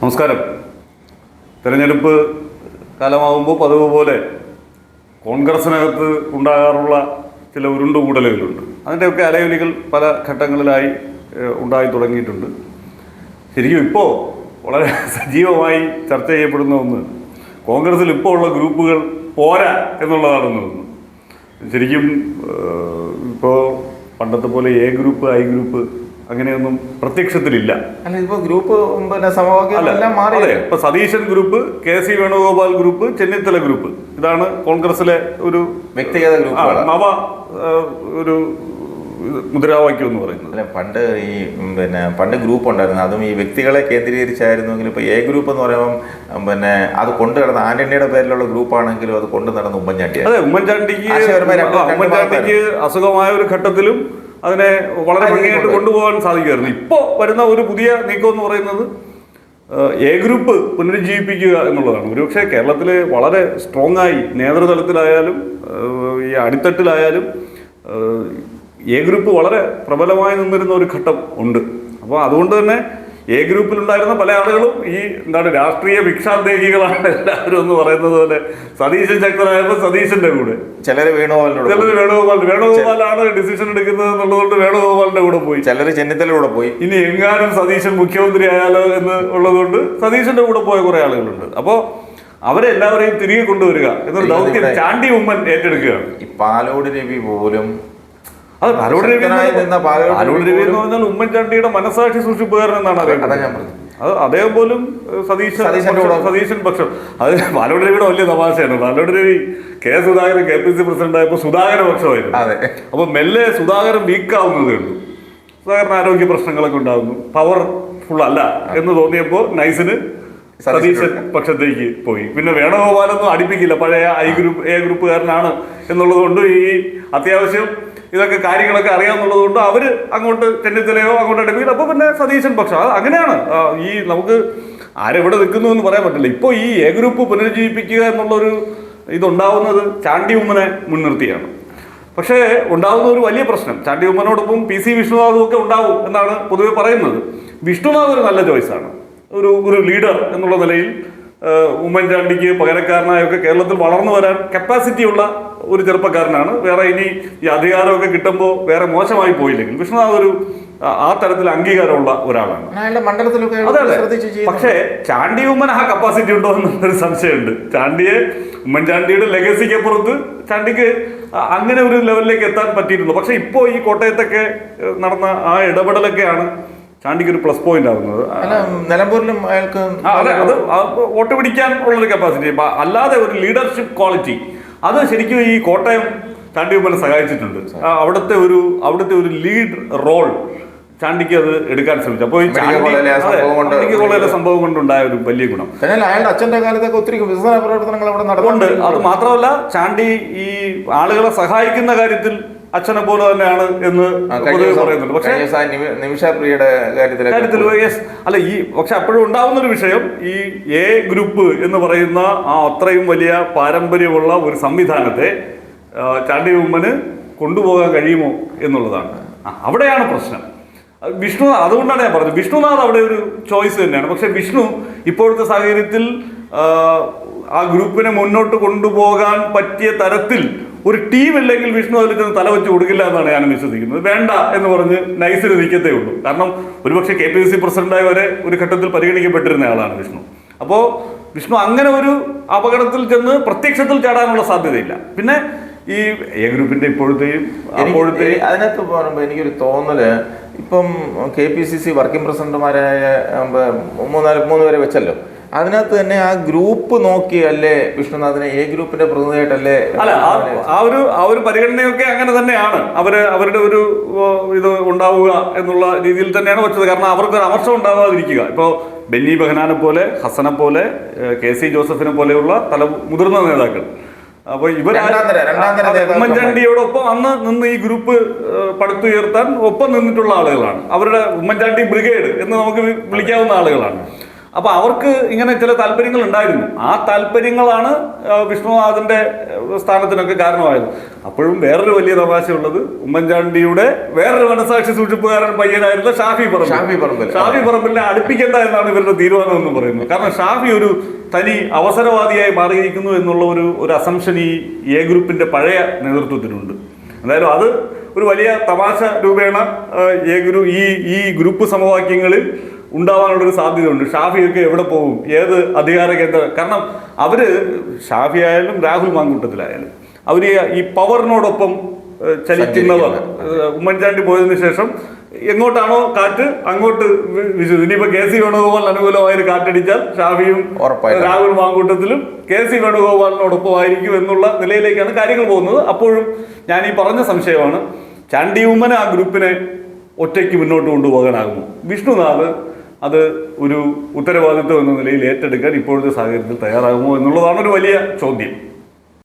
നമസ്കാരം. തിരഞ്ഞെടുപ്പ് കാലമാകുമ്പോൾ പതിവ് പോലെ കോൺഗ്രസിനകത്ത് ഉണ്ടാകാറുള്ള ചില ഉരുണ്ടുകൂടലുകളുണ്ട്. അതിന്റെയൊക്കെ അലയൊലികൾ പല ഘട്ടങ്ങളിലായി ഉണ്ടായി തുടങ്ങിയിട്ടുണ്ട്. ശരിക്കും ഇപ്പോൾ വളരെ സജീവമായി ചർച്ച ചെയ്യപ്പെടുന്ന ഒന്ന് കോൺഗ്രസിൽ ഇപ്പോൾ ഉള്ള ഗ്രൂപ്പുകൾ പോരാ എന്നുള്ളതാണെന്ന് തോന്നുന്നു. ശരിക്കും ഇപ്പോൾ പണ്ടത്തെ പോലെ എ ഗ്രൂപ്പ് ഐ ഗ്രൂപ്പ് അങ്ങനെയൊന്നും പ്രത്യക്ഷത്തിലില്ല. അല്ല ഇപ്പൊ ഗ്രൂപ്പ് പിന്നെ സമവാക്യം എല്ലാം മാറി. അതെ ഇപ്പൊ Satheesan group K C Venugopal group Chennithala group. ഇതാണ് കോൺഗ്രസിലെ ഒരു വ്യക്തിഗത ഗ്രൂപ്പ് നവ ഒരു മുദ്രാവാക്യം എന്ന് പറയുന്നത്. അല്ല പണ്ട് ഈ പിന്നെ പണ്ട് ഗ്രൂപ്പ് ഉണ്ടായിരുന്നു. അതും ഈ വ്യക്തികളെ കേന്ദ്രീകരിച്ചായിരുന്നെങ്കിൽ ഇപ്പോൾ എ ഗ്രൂപ്പ് എന്ന് പറയുമ്പം പിന്നെ അത് കൊണ്ടു നടന്ന ആന്റണിയുടെ പേരിലുള്ള ഗ്രൂപ്പാണെങ്കിലും അത് കൊണ്ടു നടന്ന ഉമ്മൻചാണ്ടി അതെ ഉമ്മൻചാണ്ടിക്ക് ഉമ്മൻചാണ്ടിക്ക് അസുഖമായ ഒരു ഘട്ടത്തിലും അതിനെ വളരെ ഭംഗിയായിട്ട് കൊണ്ടുപോകാൻ സാധിക്കുമായിരുന്നു. ഇപ്പോൾ വരുന്ന ഒരു പുതിയ നീക്കം എന്ന് പറയുന്നത് എ ഗ്രൂപ്പ് പുനരുജ്ജീവിപ്പിക്കുക എന്നുള്ളതാണ്. ഒരുപക്ഷെ കേരളത്തിൽ വളരെ സ്ട്രോങ് ആയി നേതൃതലത്തിലായാലും ഈ അടിത്തട്ടിലായാലും എ ഗ്രൂപ്പ് വളരെ പ്രബലമായി നിന്നിരുന്ന ഒരു ഘട്ടം ഉണ്ട്. അപ്പോൾ അതുകൊണ്ട് തന്നെ എ ഗ്രൂപ്പിലുണ്ടായിരുന്ന പല ആളുകളും ഈ എന്താണ് രാഷ്ട്രീയ ഭിക്ഷാന്തേഹികളാണ് എല്ലാവരും എന്ന് പറയുന്നത് പോലെ സതീശൻ ശക്തനായപ്പോൾ സതീശന്റെ കൂടെ. ചിലര് വേണുഗോപാലിനോട് ചിലർ വേണുഗോപാൽ വേണുഗോപാലാണ് ഡിസിഷൻ എടുക്കുന്നത് എന്നുള്ളതുകൊണ്ട് വേണുഗോപാലിന്റെ കൂടെ പോയി. ചിലര് ചെന്നിത്തലൂടെ പോയി. ഇനി എങ്ങാനും സതീശൻ മുഖ്യമന്ത്രി ആയാലോ എന്ന് ഉള്ളതുകൊണ്ട് സതീശന്റെ കൂടെ പോയ കുറെ ആളുകളുണ്ട്. അപ്പോൾ അവരെല്ലാവരെയും തിരികെ കൊണ്ടുവരിക എന്നൊരു ദൗത്യം ചാണ്ടി ഉമ്മൻ ഏറ്റെടുക്കുകയാണ്. ഈ പാലോട് രവി പോലും അത് പാലോട് രവി എന്ന് പറഞ്ഞാൽ ഉമ്മൻചാണ്ടിയുടെ മനസാക്ഷി സൂക്ഷിപ്പുകാരൻ എന്നാണ് അതാ അറിയുന്നത് ഞാൻ പറഞ്ഞത്. അത് അദ്ദേഹം പോലും സതീശൻ സതീശൻ പക്ഷം. അത് പാലോട് രവിയുടെ വലിയ തമാശയാണ്. Palode Ravi K Sudhakaran K P C president ആയപ്പോൾ സുധാകര പക്ഷമായിരുന്നു. അതെ. അപ്പൊ മെല്ലെ സുധാകരൻ വീക്കാവുന്നതേ ഉള്ളൂ. സുധാകരൻ ആരോഗ്യ പ്രശ്നങ്ങളൊക്കെ ഉണ്ടാകുന്നു പവർ ഫുൾ അല്ല എന്ന് തോന്നിയപ്പോൾ നൈസിന് സതീശൻ പക്ഷത്തേക്ക് പോയി. പിന്നെ വേണുഗോപാലൊന്നും അടിപ്പിക്കില്ല. പഴയ ഐ ഗ്രൂപ്പ് എ ഗ്രൂപ്പുകാരനാണ് എന്നുള്ളത് കൊണ്ട് ഈ അത്യാവശ്യം ഇതൊക്കെ കാര്യങ്ങളൊക്കെ അറിയാമെന്നുള്ളത് കൊണ്ട് അവർ അങ്ങോട്ട് ചെന്നിത്തലയോ അങ്ങോട്ട് അടുപ്പിക്കില്ല അപ്പോൾ പിന്നെ സതീശൻ പക്ഷം അത് അങ്ങനെയാണ്. ഈ നമുക്ക് ആരെവിടെ നിൽക്കുന്നു എന്ന് പറയാൻ പറ്റില്ല. ഇപ്പോൾ ഈ എ ഗ്രൂപ്പ് പുനരുജ്ജീവിപ്പിക്കുക എന്നുള്ളൊരു ഇതുണ്ടാവുന്നത് ചാണ്ടി ഉമ്മനെ മുൻനിർത്തിയാണ്. പക്ഷേ ഉണ്ടാകുന്ന ഒരു വലിയ പ്രശ്നം. ചാണ്ടി ഉമ്മനോടൊപ്പം പി സി വിഷ്ണുനാഥും ഒക്കെ ഉണ്ടാവും എന്നാണ് പൊതുവെ പറയുന്നത്. വിഷ്ണുനാഥ് ഒരു നല്ല ചോയ്സാണ് ഒരു ഒരു ലീഡർ എന്നുള്ള നിലയിൽ ഉമ്മൻചാണ്ടിക്ക് പകരക്കാരനായൊക്കെ കേരളത്തിൽ വളർന്നു വരാൻ കപ്പാസിറ്റി ഉള്ള ഒരു ചെറുപ്പക്കാരനാണ്. വേറെ ഇനി ഈ അധികാരമൊക്കെ കിട്ടുമ്പോൾ വേറെ മോശമായി പോയില്ലെങ്കിൽ വിഷ്ണുനാഥ് ഒരു ആ, തരത്തിൽ അംഗീകാരമുള്ള ഒരാളാണ്. പക്ഷേ ചാണ്ടി ഉമ്മൻ ആ കപ്പാസിറ്റി ഉണ്ടോ എന്നൊരു സംശയമുണ്ട്. ചാണ്ടിയെ ഉമ്മൻചാണ്ടിയുടെ ലെഗസിക്ക് അപ്പുറത്ത് ചാണ്ടിക്ക് അങ്ങനെ ഒരു ലെവലിലേക്ക് എത്താൻ പറ്റിയിട്ടുള്ളൂ പക്ഷേ ഇപ്പോൾ ഈ കോട്ടയത്തൊക്കെ നടന്ന ആ ഇടപെടലൊക്കെയാണ് ചാണ്ടിക്ക് ഒരു പ്ലസ് പോയിന്റ് ആകുന്നത് നിലമ്പൂരിലും അയാൾക്ക് അത് വോട്ട് പിടിക്കാൻ ഉള്ളൊരു കപ്പാസിറ്റി അല്ലാതെ ഒരു ലീഡർഷിപ്പ് ക്വാളിറ്റി അത് ശരിക്കും ഈ കോട്ടയം ചാണ്ടി ഉമ്മനെ സഹായിച്ചിട്ടുണ്ട്. അവിടുത്തെ ഒരു അവിടുത്തെ ഒരു ലീഡ് റോൾ ചാണ്ടിക്ക് അത് എടുക്കാൻ ശ്രമിച്ചു. അപ്പോൾ ഈ മെഡിക്കൽ ചാണ്ടി കോളേജിലെ സംഭവം കൊണ്ടുണ്ടായ ഒരു വലിയ ഗുണം. അയാളുടെ അച്ഛന്റെ കാലത്തൊക്കെ ഒത്തിരി വികസന പ്രവർത്തനങ്ങൾ അവിടെ നടന്നുണ്ട് അത് മാത്രമല്ല ചാണ്ടി ഈ ആളുകളെ സഹായിക്കുന്ന കാര്യത്തിൽ അച്ഛനെ പോലെ തന്നെയാണ് എന്ന് പറയുന്നുണ്ട്. പക്ഷേ നിമിഷപ്രിയയുടെ കാര്യത്തിൽ യെസ്. അല്ല ഈ പക്ഷെ അപ്പോഴും ഉണ്ടാവുന്ന ഒരു വിഷയം ഈ എ ഗ്രൂപ്പ് എന്ന് പറയുന്ന ആ അത്രയും വലിയ പാരമ്പര്യമുള്ള ഒരു സംവിധാനത്തെ ചാണ്ടി ഉമ്മന് കൊണ്ടുപോകാൻ കഴിയുമോ എന്നുള്ളതാണ്. അവിടെയാണ് പ്രശ്നം. വിഷ്ണു അതുകൊണ്ടാണ് ഞാൻ പറഞ്ഞത്. വിഷ്ണുനാഥ് അവിടെ ഒരു ചോയ്സ് തന്നെയാണ്. പക്ഷെ വിഷ്ണു ഇപ്പോഴത്തെ സാഹചര്യത്തിൽ ആ ഗ്രൂപ്പിനെ മുന്നോട്ട് കൊണ്ടുപോകാൻ പറ്റിയ തരത്തിൽ ഒരു ടീം ഇല്ലെങ്കിൽ വിഷ്ണു അതിൽ ചെന്ന് തല വെച്ച് കൊടുക്കില്ല എന്നാണ് ഞാൻ വിശ്വസിക്കുന്നത്. വേണ്ട എന്ന് പറഞ്ഞ് നൈസിന് നിൽക്കത്തേ ഉള്ളൂ. കാരണം ഒരുപക്ഷെ കെ പി സി പ്രസിഡന്റായ വരെ ഒരു ഘട്ടത്തിൽ പരിഗണിക്കപ്പെട്ടിരുന്ന ആളാണ് വിഷ്ണു. അപ്പോൾ വിഷ്ണു അങ്ങനെ ഒരു അപകടത്തിൽ ചെന്ന് പ്രത്യക്ഷത്തിൽ ചാടാനുള്ള സാധ്യതയില്ല. പിന്നെ ഈ എ ഗ്രൂപ്പിന്റെ ഇപ്പോഴത്തെയും അപ്പോഴത്തെയും അതിനകത്ത് പറയുമ്പോൾ എനിക്കൊരു തോന്നൽ ഇപ്പം K P C C working പ്രസിഡന്റുമാരായ മൂന്നാൽ മൂന്ന് പേരെ വെച്ചല്ലോ. അതിനകത്ത് തന്നെ ആ ഗ്രൂപ്പ് നോക്കിയല്ലേ വിഷ്ണുനാഥിനെ എ ഗ്രൂപ്പിന്റെ പ്രതിനിധിയായിട്ടല്ലേ അല്ല ആ- ഒരു ആ ഒരു പരിഗണനയൊക്കെ അങ്ങനെ തന്നെയാണ്. അവർ അവരുടെ ഒരു ഇത് ഉണ്ടാവുക എന്നുള്ള രീതിയിൽ തന്നെയാണ് വെച്ചത്. കാരണം അവർക്ക് ഒരു അമർഷം ഉണ്ടാവാതിരിക്കുക. ഇപ്പോൾ ബെന്നി ബെഹനാനെ പോലെ ഹസനെ പോലെ കെ സി ജോസഫിനെ പോലെയുള്ള തല മുതിർന്ന നേതാക്കൾ. അപ്പോൾ ഇവർ. ഉമ്മൻചാണ്ടിയോടൊപ്പം അന്ന് നിന്ന് ഈ ഗ്രൂപ്പ് പടുത്തുയർത്താൻ ഒപ്പം നിന്നിട്ടുള്ള ആളുകളാണ്. അവരുടെ ഉമ്മൻചാണ്ടി ബ്രിഗേഡ് എന്ന് നമുക്ക് വിളിക്കാവുന്ന ആളുകളാണ്. അപ്പൊ അവർക്ക് ഇങ്ങനെ ചില താല്പര്യങ്ങൾ ഉണ്ടായിരുന്നു. ആ താല്പര്യങ്ങളാണ് ആ, വിഷ്ണുനാഥിന്റെ സ്ഥാനത്തിനൊക്കെ കാരണമായത്. അപ്പോഴും വേറൊരു വലിയ തമാശയുള്ളത് ഉമ്മൻചാണ്ടിയുടെ വേറൊരു മനസാക്ഷി സൂക്ഷിപ്പുകാരൻ പയ്യനായിരുന്ന ഷാഫി പറമ്പിൽ. ഷാഫി പറമ്പിൽ. ഷാഫി പറമ്പിലിനെ അടുപ്പിക്കേണ്ട എന്നാണ് ഇവരുടെ തീരുമാനം എന്ന് പറയുന്നത്. കാരണം ഷാഫി ഒരു തനി അവസരവാദിയായി മാറിയിരിക്കുന്നു എന്നുള്ള ഒരു ഒരു അസംഷൻ ഈ എ ഗ്രൂപ്പിന്റെ പഴയ നേതൃത്വത്തിനുണ്ട്. എന്തായാലും അത് ഒരു വലിയ തമാശ രൂപേണ എ ഗ്രൂ ഈ ഈ ഗ്രൂപ്പ് സമവാക്യങ്ങളിൽ ഉണ്ടാവാനുള്ള ഒരു സാധ്യതയുണ്ട് ഷാഫിയൊക്കെ എവിടെ പോകും? ഏത് അധികാര കേന്ദ്ര കാരണം അവർ ഷാഫി ആയാലും രാഹുൽ മാങ്കൂട്ടത്തിലായാലും അവർ ഈ പവറിനോടൊപ്പം ചലിക്കുന്നവർ ഉമ്മൻചാണ്ടി പോയതിനു ശേഷം എങ്ങോട്ടാണോ കാറ്റ് അങ്ങോട്ട് വിശ്വസിച്ചു വിശു ഇനിയിപ്പോ കെ സി വേണുഗോപാൽ അനുകൂലമായൊരു കാറ്റടിച്ചാൽ ഷാഫിയും രാഹുൽ മാങ്കൂട്ടത്തിലും കെ സി വേണുഗോപാലിനോടൊപ്പമായിരിക്കും എന്നുള്ള നിലയിലേക്കാണ് കാര്യങ്ങൾ പോകുന്നത്. അപ്പോഴും ഞാൻ ഈ പറഞ്ഞ സംശയമാണ് ചാണ്ടി ഉമ്മൻ ആ ഗ്രൂപ്പിനെ ഒറ്റയ്ക്ക് മുന്നോട്ട് കൊണ്ടുപോകാനാകുമോ? വിഷ്ണുനാഥ് അത് ഒരു ഉത്തരവാദിത്വം എന്ന നിലയിൽ ഏറ്റെടുക്കാൻ ഇപ്പോഴത്തെ സാഹചര്യത്തിൽ തയ്യാറാകുമോ എന്നുള്ളതാണ് ഒരു വലിയ ചോദ്യം.